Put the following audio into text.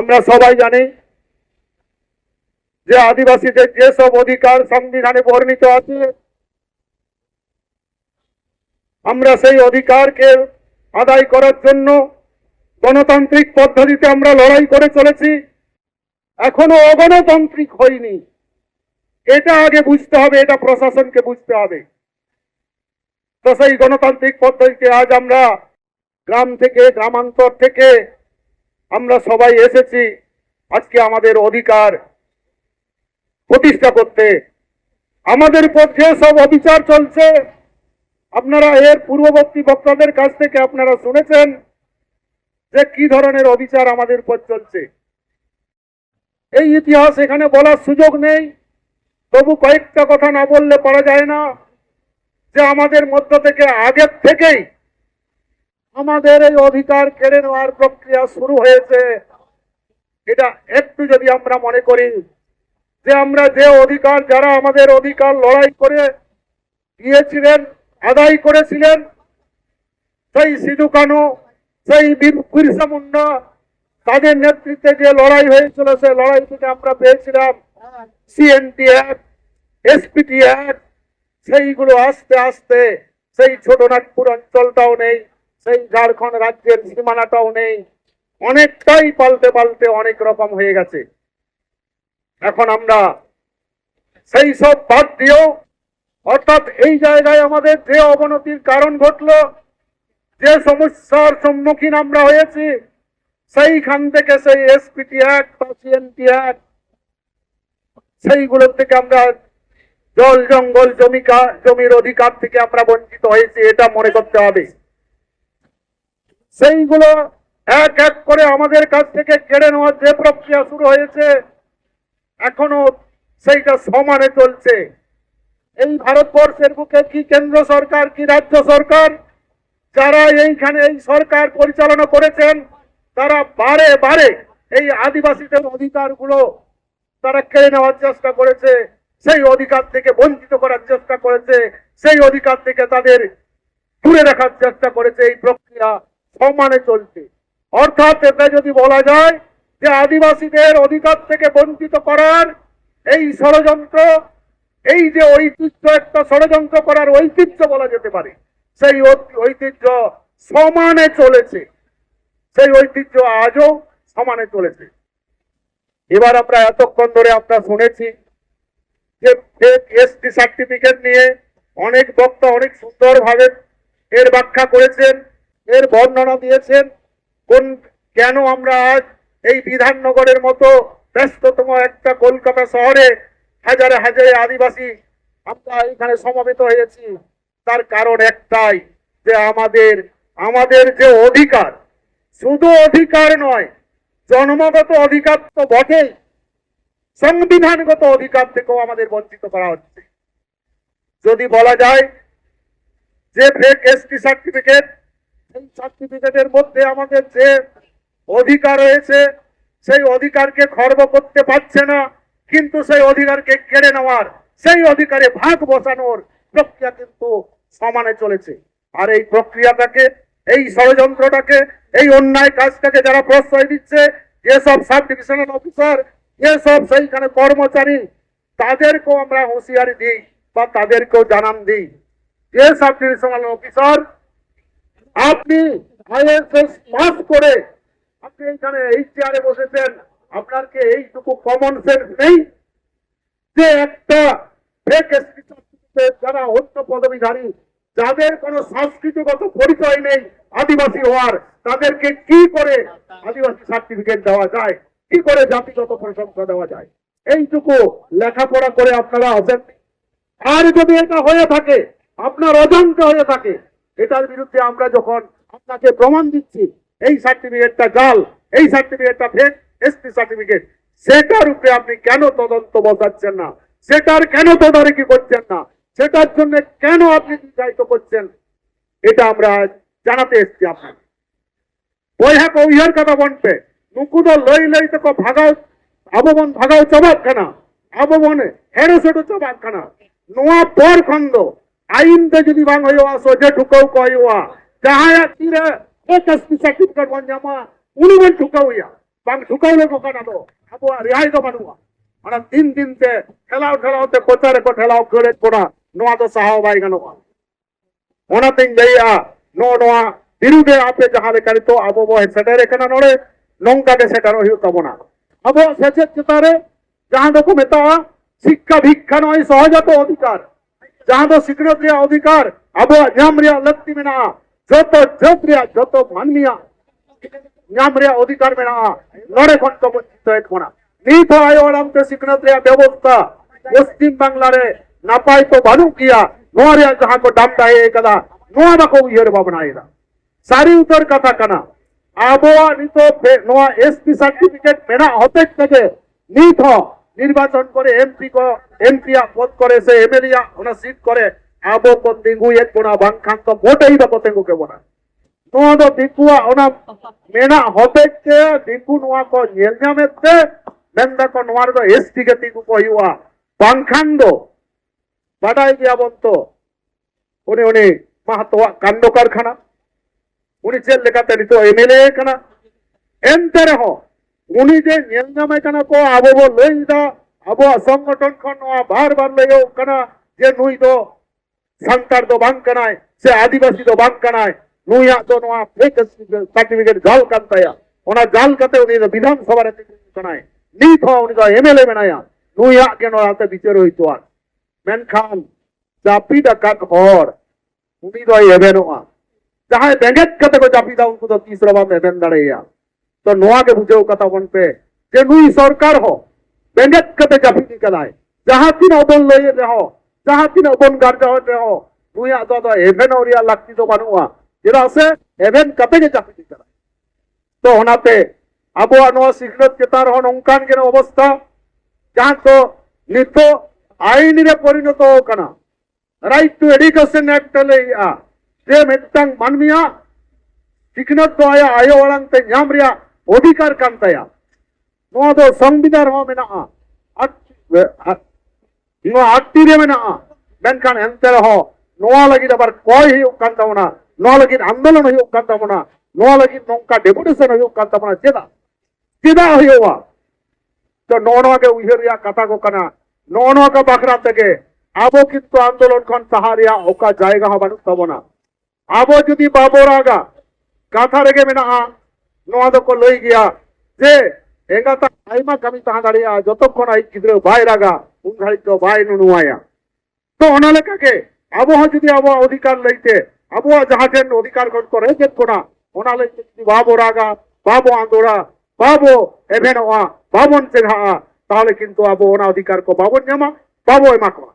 আমরা সবাই জানি যে আদিবাসীদের যেসব অধিকার সংবিধানে বর্ণিত আছে, আমরা সেই অধিকারকে আদায় করার জন্য গণতান্ত্রিক পদ্ধতিতে আমরা লড়াই করে চলেছি, এখনও অগণতান্ত্রিক হয়নি। এটা আগে বুঝতে হবে, এটা প্রশাসনকে বুঝতে হবে। তো সেই গণতান্ত্রিক পদ্ধতিতে আজ আমরা গ্রাম থেকে, গ্রামান্তর থেকে আমরা সবাই এসেছি আজকে আমাদের অধিকার প্রতিষ্ঠা করতে। আমাদের পক্ষে সব অবিচার চলছে। আপনারা এর পূর্ববর্তী বক্তাদের কাছ থেকে আপনারা শুনেছেন যে কি ধরনের অবিচার আমাদের উপর চলছে। এই ইতিহাস এখানে বলার সুযোগ নেই। তবু কয়েকটা কথা না বললে পারা যায় না যে আমাদের মধ্য থেকে আগের থেকেই আমাদের এই অধিকার কেড়ে নেওয়ার প্রক্রিয়া শুরু হয়েছে। এটা একটু যদি আমরা মনে করি যে আমরা যে অধিকার, যারা আমাদের অধিকার লড়াই করে দিয়েছিলেন, আদায় করেছিলেন, সেই সিধু কানু, সেই বীর- বিরসা মুন্ডা, তাদের নেতৃত্বে যে লড়াই হয়েছিল, সেই লড়াই থেকে আমরা পেয়েছিলাম সিএনটি অ্যাক্ট এসপিটি সেইগুলো আস্তে আস্তে সেই ছোট নাগপুর অঞ্চলটাও নেই। সেই ঝাড়খণ্ড রাজ্যের সীমানাটাও নেই। অনেকটাই পাল্টে পাল্টে অনেক রকম হয়ে গেছে। এখন আমরা সেই সব বাদ দিয়েও, অর্থাৎ এই জায়গায় আমাদের যে অবনতির কারণ ঘটলো, যে সমস্যার সম্মুখীন আমরা হয়েছি, সেইখান থেকে সেই এসপিটি অ্যাক্ট বা সিএনটি অ্যাক্ট সেইগুলোর থেকে আমরা জল জঙ্গল জমিকা জমির অধিকার থেকে আমরা বঞ্চিত হয়েছি, এটা মনে করতে হবে। সেইগুলো এক এক করে আমাদের কাছ থেকে কেড়ে নেওয়ার যে প্রক্রিয়া শুরু হয়েছে, এখনও সেইটা সমানে চলছে। এই ভারতবর্ষের বুকে কি কেন্দ্র সরকার, কি রাজ্য সরকার, যারা এইখানে এই সরকার পরিচালনা করেছেন, তারা বারে বারে এই আদিবাসীদের অধিকারগুলো তারা কেড়ে নেওয়ার চেষ্টা করেছে, সেই অধিকার থেকে বঞ্চিত করার চেষ্টা করেছে, সেই অধিকার থেকে তাদের দূরে রাখার চেষ্টা করেছে এই প্রক্রিয়া। সমানে চলছে। অর্থাৎ এটা যদি বলা যায় যে আদিবাসীদের অধিকার থেকে বঞ্চিত করার এই ষড়যন্ত্র, এই যে ঐতিহ্য একটা ষড়যন্ত্র করার ঐতিহ্য বলা যেতে পারে, সেই ঐতিহ্য সমানে চলেছে। সেই ঐতিহ্য আজও সমানে চলেছে। এবার আমরা এতক্ষণ ধরে আমরা শুনেছি যে ফেক এসটি সার্টিফিকেট নিয়ে অনেক বক্তা অনেক সুন্দরভাবে এর ব্যাখ্যা করেছেন। এর বর্ণনা দিয়েছেন, কোন, কেন আমরা আজ এই বিধাননগরের মতো ব্যস্ততম একটা কলকাতা শহরে হাজারে হাজারে আদিবাসী আমরা এখানে সমবেত হয়েছি? তার কারণ একটাই যে আমাদের আমাদের যে অধিকার, শুধু অধিকার নয়, জন্মগত অধিকার তো বটেই, সংবিধানগত অধিকার থেকেও আমাদের বঞ্চিত করা হচ্ছে। যদি বলা যায় যে ফেক এসটি সার্টিফিকেট সেই সার্টিফিকেটের মধ্যে আমাদের যে অধিকার রয়েছে, সেই অধিকারকে খর্ব করতে পারছে না, কিন্তু সেই অধিকারকে কেড়ে নেওয়ার, সেই অধিকারে ভাগ বসানোর প্রক্রিয়া কিন্তু সমানে চলেছে। আর এই প্রক্রিয়াটাকে, এই ষড়যন্ত্রটাকে, এই অন্যায় কাজটাকে যারা প্রশ্রয় দিচ্ছে, যেসব সাব ডিভিশনাল অফিসার যেসব সেইখানে কর্মচারী, তাদেরকেও আমরা হুঁশিয়ারি দিই বা তাদেরকেও জানান দিই। যে সাব ডিভিশনাল অফিসার আপনি আইএসএস পাস করে আপনি এখানে এই চেয়ারে বসেছেন, আপনার কি এইটুকু কমন সেন্স নেই? যে একটা ফেক যারা অন্য পদবীধারী, যাদের কোনো সংস্কৃতিগত পরিচয় নেই আদিবাসী হওয়ার, তাদেরকে কি করে আদিবাসী সার্টিফিকেট দেওয়া যায়? কি করে জাতিগত প্রশংসা দেওয়া যায়? এইটুকু লেখাপড়া করে আপনারা আসেন আর যদি এটা হয়ে থাকে, আপনার অজান্ত হয়ে থাকে এটার বিরুদ্ধে আমরা যখন আপনাকে প্রমাণ দিচ্ছি, এই সার্টিফিকেটটা জাল, এই সার্টিফিকেটটা ফেক এসপি সার্টিফিকেট সেটার উপরে আপনি কেন তদন্ত বসাচ্ছেন না? সেটার কেন তদারকি করছেন না? সেটার জন্য কেন আপনি নির্ধারিত করছেন? এটা আমরা জানাতে এসছি আপনাকে। বৈহাক ইহার কথা বনপে। নুকুদ লই লই তো ভাগাও আবমন ভাগাও চবাকখানা আবমনে হেড়ো ছোটো চবাকখানা নোয়া পর খন্দ। ᱟᱭᱤᱱ ᱛᱮ ᱡᱩᱫᱤ ᱵᱟᱝ ᱦᱩᱭᱩᱜᱼᱟ ᱥᱚᱡᱷᱮ ᱴᱷᱩᱠᱟᱹᱣ ᱠᱚ ᱦᱩᱭᱩᱜᱼᱟ ᱡᱟᱦᱟᱸᱭᱟᱜ ᱛᱤᱨᱮ ᱮᱥᱮᱥᱯᱤ ᱥᱟᱨᱴᱤᱯᱷᱤᱠᱮᱴ ᱵᱚᱱ ᱧᱟᱢᱟ ᱩᱱᱤ ᱵᱚᱱ ᱴᱷᱩᱠᱟᱹᱣᱮᱭᱟ ᱵᱟᱝ ᱴᱷᱩᱠᱟᱹᱣ ᱞᱮᱠᱚ ᱠᱷᱟᱱ ᱟᱫᱚ ᱟᱵᱚᱣᱟᱜ ᱨᱮᱦᱟᱭ ᱫᱚ ᱵᱟᱹᱱᱩᱜᱼᱟ ᱚᱱᱟ ᱫᱤᱱ ᱫᱤᱱ ᱛᱮ ᱴᱷᱮᱞᱟᱣ ᱴᱷᱮᱞᱟᱣ ᱛᱮ ᱠᱚᱪᱟ ᱨᱮᱠᱚ ᱴᱷᱮᱞᱟᱣ ᱠᱷᱟᱹᱲᱮᱫ ᱵᱚᱱᱟ ᱱᱚᱣᱟ ᱫᱚ ᱥᱟᱦᱟᱣ ᱵᱟᱭ ᱜᱟᱱᱚᱜᱼᱟ ᱚᱱᱟᱛᱮᱧ ᱞᱟᱹᱭᱮᱜᱼᱟ ᱱᱚᱜᱼᱚ ᱱᱚᱣᱟ ᱵᱤᱨᱩᱫᱷᱮ ᱟᱯᱮ ᱡᱟᱦᱟᱸ ᱞᱮᱠᱟ ᱱᱤᱛᱚᱜ ᱟᱵᱚ ᱵᱚ ᱥᱮᱴᱮᱨ ᱟᱠᱟᱱᱟ ᱱᱚᱰᱮ ᱱᱚᱝᱠᱟ ᱜᱮ ᱥᱮᱴᱮᱨᱚᱜ ᱦᱩᱭᱩᱜ ᱛᱟᱵᱚᱱᱟ ᱟᱵᱚᱣᱟᱜ ᱥᱮᱪᱮᱫ ᱪᱮᱛᱟᱱ ᱨᱮ ᱡᱟᱦᱟᱸ ᱫᱚᱠᱚ ᱢᱮᱛᱟᱜᱼᱟ শিক্ষা ভিক্ষা নয় সহজাত অধিকার ᱡᱟᱦᱟᱸ ᱫᱚ ᱥᱤᱠᱷᱱᱟᱹᱛ ᱨᱮᱭᱟᱜ ᱚᱫᱷᱤᱠᱟᱨ જહાંદો સિકડ્યો ત્યાં અધિકાર આબો ન્યામ રહ્યા લગતી મેના જોતો જોત રહ્યા જોતો માનમિયા ન્યામ રહ્યા અધિકાર મેના লড়ে খন্ড বঞ্চিত এক কোনা নিত আয়োরামকে সিকনত্রিয়া ব্যবস্থা পশ্চিম বাংলারে না পাই তো ভানু কিয়া নোয়ারিয়া যাহাকো ডামটা এ কদা নোয়া নাকো ইয়ের ভাবনা এরা ᱥᱟᱹᱨᱤ ᱩᱛᱟᱹᱨ ᱠᱟᱛᱷᱟ ᱠᱟᱱᱟ ᱟᱵᱚᱣᱟᱜ ᱱᱤᱛᱚᱜ ᱱᱚᱣᱟ ᱮᱥ ᱯᱤ ᱥᱟᱨᱴᱤᱯᱷᱤᱠᱮᱴ હોતે ᱦᱚᱛᱮᱡ કદે ᱱᱤᱛ ᱦᱚᱸ নির্বাচন করে এমপি এমপি পদ করেছে এমএলএ ওনা সিট করে আবো কো তেঙ্গু এক কোনা বাংখান তো মোটেই বাকো তেঙ্গু কে বোনা ᱱᱚᱣᱟ ᱫᱚ ᱫᱤᱠᱩᱣᱟᱜ ᱚᱱᱟ ᱢᱮᱱᱟᱜ ᱦᱚᱛᱮᱡ ᱛᱮ ᱫᱤᱠᱩ ᱱᱚᱣᱟ ᱠᱚ ᱧᱮᱞ ᱧᱟᱢᱮᱫ ᱛᱮ ᱢᱮᱱᱫᱟ ᱠᱚ ᱱᱚᱣᱟ ᱨᱮᱫᱚ ᱮᱥᱴᱤ ᱜᱮ ᱛᱤᱠᱩ ᱠᱚ ᱦᱩᱭᱩᱜᱼᱟ ᱵᱟᱝᱠᱷᱟᱱ ᱫᱚ ᱵᱟᱰᱟᱭ ᱜᱮᱭᱟᱵᱚᱱ ᱛᱚ ᱩᱱᱤ ᱩᱱᱤ ᱢᱟᱦᱟᱛᱚᱣᱟᱜ ᱠᱟᱱᱰᱚ ᱠᱟᱨᱠᱷᱟᱱᱟ ᱩᱱᱤ ᱪᱮᱫ ᱞᱮᱠᱟᱛᱮ ᱱᱤᱛᱚᱜ ᱮᱢᱮᱞᱮ ᱠᱟᱱᱟ ᱮᱱᱛᱮ ᱨᱮᱦᱚᱸ ᱩᱱᱤᱡᱮ ᱧᱮᱞ ᱧᱟᱢᱮ ᱠᱟᱱᱟ ᱠᱚ ᱟᱵᱚ ᱵᱚ ᱞᱟᱹᱭᱫᱟ ᱟᱵᱚᱣᱟᱜ ᱥᱚᱝᱜᱚᱴᱷᱚᱱ ᱠᱷᱚᱱ ᱱᱚᱣᱟ ᱵᱟᱨ ᱵᱟᱨ ᱞᱟᱹᱭᱚᱜ ᱠᱟᱱᱟ ᱡᱮ ᱱᱩᱭ ᱫᱚ ᱥᱟᱱᱛᱟᱲ ᱫᱚ ᱵᱟᱝ ᱠᱟᱱᱟᱭ ᱥᱮ ᱟᱹᱫᱤᱵᱟᱹᱥᱤ ᱫᱚ ᱵᱟᱝ ᱠᱟᱱᱟᱭ ᱱᱩᱭᱟᱜ ᱫᱚ ᱱᱚᱣᱟ ᱯᱷᱮᱠ ᱥᱟᱨᱴᱤᱯᱷᱤᱠᱮᱴ ᱡᱟᱞ ᱠᱟᱱ ᱛᱟᱭᱟ ᱚᱱᱟ ᱡᱟᱞ ᱠᱟᱛᱮ ᱩᱱᱤ ᱫᱚ ᱵᱤᱫᱷᱟᱱ ᱥᱚᱵᱷᱟ ᱨᱮ ᱛᱤᱸᱜᱩ ᱠᱟᱱᱟᱭ ᱱᱤᱛ ᱦᱚᱸ ᱩᱱᱤ ᱫᱚ ᱮᱢᱮᱞᱮ ᱢᱮᱱᱟᱭᱟ ᱱᱩᱭᱟᱜ ᱜᱮ ᱱᱚᱣᱟᱛᱮ ᱵᱤᱪᱟᱹᱨ ᱦᱩᱭ ᱦᱚᱪᱚᱣᱟᱱ ᱢᱮᱱᱠᱷᱟᱱ ᱡᱟᱹᱯᱤᱫ ᱟᱠᱟᱫ ᱦᱚᱲ ᱩᱱᱤ ᱫᱚᱭ ᱮᱵᱮᱱᱚᱜᱼᱟ ᱡᱟᱦᱟᱸᱭ ᱵᱮᱸᱜᱮᱫ ᱠᱟᱛᱮ ᱠᱚ ᱡᱟᱹᱯᱤᱫᱟ ᱩᱱᱠᱩ ᱫᱚ ᱛᱤᱥ ᱨᱮ ᱵᱟᱢ ᱮᱵᱮᱱ ᱫᱟᱲᱮᱭᱟᱭᱟ તો નોઆ કે બુજો કતા વન પે જે નુઈ સરકાર હો બેંગત કતે જાફી ની કલાય જહા તીન અબન લઈ રહો જહા તીન અબન ગાર જાવ રહો નુઈ આ તો એવેન ઓરિયા લાગતી તો બનુઆ જેરા છે એવેન કતે કે જાફી ની કલાય તો હોનાતે આબોઆ નો સિગ્નત કેતાર હો નોંકાન કે અવસ્થા જહા તો નિતો আইন রে পরিণত কানা রাইট টু এডুকেশন অ্যাক্ট লেয়া তে মেটাং মানমিয়া শিক্ষণত আয়া আয়ো ওড়াং তে ᱧᱟᱢ ᱨᱮᱭᱟᱜ অধিকার কাන්තයා මොකද සංවිධාන හොම නා අක්තිරියම නා බැංකන් හන්තර හෝ නොවලගිට බර කොයි හිය උක්කන්තවුණ නොවලගින් අන්දලන හිය උක්කන්තවුණ නොවලගින් නොංකා ඩෙපුටේෂන් හිය උක්කන්තවුණ ජෙදා ජෙදා හියවා তো ননকে উহেরিয়া কথা কোকানা ননকে বাকরাম থেকে আবো কিন্তু আন্দোলন খন সাহারিয়া ওকা জায়গা হবানু তবনা আবো যদি বাবরাগা কথা রেগে মেনা ᱱᱚᱣᱟ ᱫᱚᱠᱚ ᱞᱟᱹᱭ ᱜᱮᱭᱟ ᱡᱮ ᱮᱸᱜᱟᱛᱟ ᱟᱭᱢᱟ ᱠᱟᱹᱢᱤ ᱛᱟᱦᱮᱸ ᱫᱟᱲᱮᱭᱟᱜᱼᱟ ᱡᱚᱛᱚᱠᱷᱚᱱ ᱟᱡ ᱜᱤᱫᱽᱨᱟᱹ ᱵᱟᱭ ᱨᱟᱜᱟ ᱩᱱ ᱜᱷᱟᱹᱲᱤᱡ ᱫᱚ ᱵᱟᱭ ᱱᱩᱱᱩᱣᱟᱭᱟ ᱛᱚ ᱚᱱᱟ ᱞᱮᱠᱟᱜᱮ ᱟᱵᱚ ᱦᱚᱸ ᱡᱩᱫᱤ ᱟᱵᱚᱣᱟᱜ ᱚᱫᱷᱤᱠᱟᱨ ᱞᱟᱹᱭᱛᱮ ᱟᱵᱚᱣᱟᱜ ᱡᱟᱦᱟᱸ ᱴᱷᱮᱱ ᱚᱫᱷᱤᱠᱟᱨ ᱠᱷᱚᱱ ᱠᱚ ᱨᱮᱡᱮᱫ ᱵᱚᱱᱟ ᱚᱱᱟ ᱞᱟᱹᱭᱛᱮ ᱡᱩᱫᱤ ᱵᱟᱵᱚ ᱨᱟᱜᱟ ᱵᱟᱵᱚ ᱟᱸᱫᱳᱲᱟ ᱵᱟᱵᱚ ᱮᱵᱷᱮᱱᱚᱜᱼᱟ ᱵᱟᱵᱚᱱ ᱪᱮᱨᱦᱟᱜᱼᱟ তাহলে কিন্তু আবো ওনা অধিকার কো বাবন জামা বাবো এমা কো